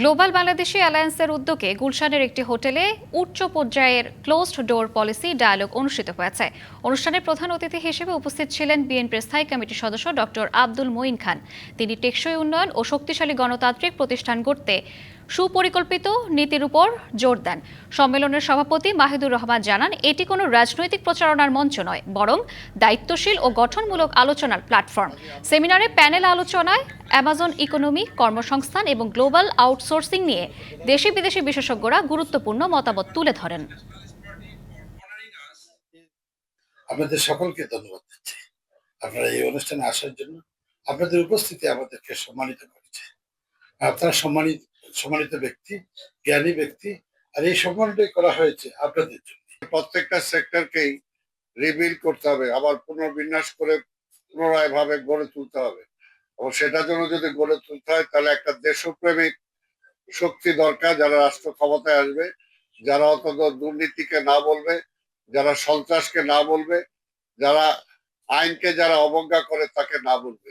Global Bangladeshi অ্যালায়েন্সের উদ্যোগে গুলশানের একটি হোটেলে উচ্চ পর্যায়ের ক্লোজড ডোর পলিসি ডায়ালগ অনুষ্ঠিত হয়েছে। অনুষ্ঠানে প্রধান অতিথি হিসেবে উপস্থিত ছিলেন বিএনপির স্থায়ী কমিটির সদস্য ডক্টর আব্দুল মঈন খান। তিনি টেকসই উন্নয়ন ও শক্তিশালী গণতান্ত্রিক প্রতিষ্ঠান গড়তে সুপরিকল্পিত নীতির উপর জোর দেন। সম্মেলনের সভাপতি মাহিদুর রহমান জানান, এটি কোনো রাজনৈতিক প্রচারণার মঞ্চ নয়, বরং দায়িত্বশীল ও গঠনমূলক আলোচনার প্ল্যাটফর্ম। সেমিনারে প্যানেল আলোচনায় অ্যামাজন ইকোনমি, কর্মসংস্থান এবং গ্লোবাল আউটসোর্সিং নিয়ে দেশি বিদেশি বিশেষজ্ঞরা গুরুত্বপূর্ণ মতামত তুলে ধরেন। আপনাদের সকলকে ধন্যবাদ দিচ্ছি। আপনারা এই অনুষ্ঠানে আসার জন্য আপনাদের উপস্থিতি আমাদেরকে সম্মানিত করেছে। আপনারা সম্মানিত সম্মানিত ব্যক্তি, জ্ঞানী ব্যক্তি, আর এই সম্মানটাই করা হয়েছে আপনাদের জন্য। প্রত্যেকটা সেক্টরকেই রিবিল করতে হবে, আবার পুনর্বিন্যাস করে পুনরায় ভাবে গড়ে তুলতে হবে। এবং সেটার জন্য যদি গড়ে তুলতে হয়, তাহলে একটা দেশপ্রেমিক শক্তি দরকার যারা রাষ্ট্র ক্ষমতায় আসবে, যারা অন্তত দুর্নীতিকে না বলবে, যারা সন্ত্রাসকে না বলবে, যারা আইনকে যারা অবজ্ঞা করে তাকে না বলবে।